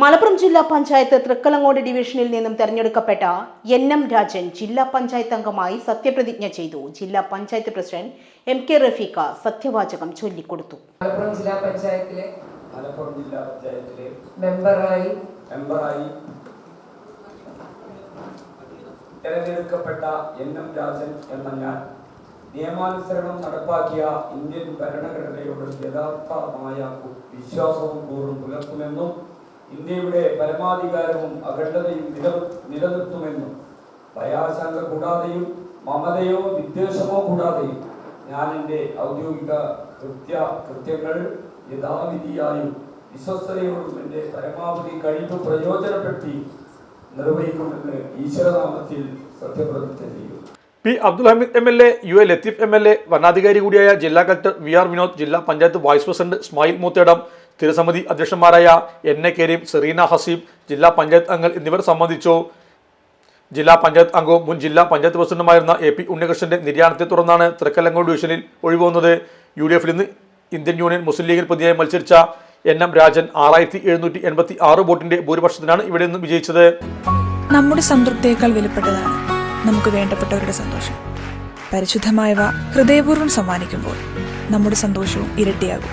മലപ്പുറം ജില്ലാ പഞ്ചായത്ത് തൃക്കലങ്ങോട് ഡിവിഷനിൽ നിന്നും തെരഞ്ഞെടുക്കപ്പെട്ട എൻ എം രാജൻ ജില്ലാ പഞ്ചായത്ത് അംഗമായി സത്യപ്രതിജ്ഞ ചെയ്തു. ജില്ലാ panchayat president M K Rafeeqa സത്യവാചകം ചൊല്ലിക്കൊടുത്തു. മലപ്പുറം ജില്ലാ പഞ്ചായത്തിലെ മലപ്പുറം ജില്ലാ പഞ്ചായത്തിലെ മെമ്പറായി മെമ്പറായി തെരഞ്ഞെടുക്കപ്പെട്ട എൻ എം രാജൻ എന്ന ഞാൻ നിയമാനുസരണം നടപ്പാക്കിയ ഇന്ത്യൻ ഭരണഘടനയോട് യഥാർത്ഥമായ വിശ്വാസവും കൂറും പുലർത്തുമെന്നും ഇന്ത്യയുടെ പരമാധികാരവും അഖണ്ഡതയും നില നിലനിർത്തുമെന്നും ഭയാശങ്ക കൂടാതെയും മമതയോ വിദ്വേഷമോ കൂടാതെയും ഞാൻ എന്റെ ഔദ്യോഗിക കൃത്യ കൃത്യങ്ങൾ യഥാവിധിയായും വിശ്വസ്തയോടും എന്റെ പരമാവധി കഴിവ് പ്രയോജനപ്പെടുത്തി നിർവഹിക്കുമെന്ന് ഈശ്വരനാമത്തിൽ സത്യപ്രതിജ്ഞ ചെയ്യും P. Abdul Hameed M. L. A U. A. Latheef M. L. A വരണാധികാരി കൂടിയായ ജില്ലാ കളക്ടർ വി. ആർ. വിനോദ് ജില്ലാ പഞ്ചായത്ത് വൈസ് പ്രസിഡന്റ് സ്മൈൽ മൂത്തേടം സ്ഥിരസമിതി അധ്യക്ഷന്മാരായ എൻ എ കരീം സെറീന ഹസീബ് ജില്ലാ പഞ്ചായത്ത് അംഗങ്ങൾ എന്നിവർ സംബന്ധിച്ചു. ജില്ലാ പഞ്ചായത്ത് അംഗവും മുൻ ജില്ലാ പഞ്ചായത്ത് പ്രസിഡന്റുമായിരുന്ന എ പി ഉണ്ണികൃഷ്ണന്റെ നിര്യാണത്തെ തുടർന്നാണ് തൃക്കല്ലങ്കോട് ഡിവിഷനിൽ ഒഴിവുവന്നത്. യു ഡി എഫിൽ നിന്ന് ഇന്ത്യൻ യൂണിയൻ മുസ്ലിം ലീഗിൽ പ്രതിയായി മത്സരിച്ച എൻ എം രാജൻ ആറായിരത്തി എഴുന്നൂറ്റി എൺപത്തി ആറ് വോട്ടിന്റെ ഭൂരിപക്ഷത്തിനാണ് ഇവിടെ നിന്ന് വിജയിച്ചത്. നമ്മുടെ സംതൃപ്തിയേക്കാൾ വിലപ്പെട്ടതാണ് നമുക്ക് വേണ്ടപ്പെട്ടവരുടെ സന്തോഷം. പരിശുദ്ധമായവ ഹൃദയപൂർവം സമ്മാനിക്കുമ്പോൾ നമ്മുടെ സന്തോഷവും ഇരട്ടിയാകും.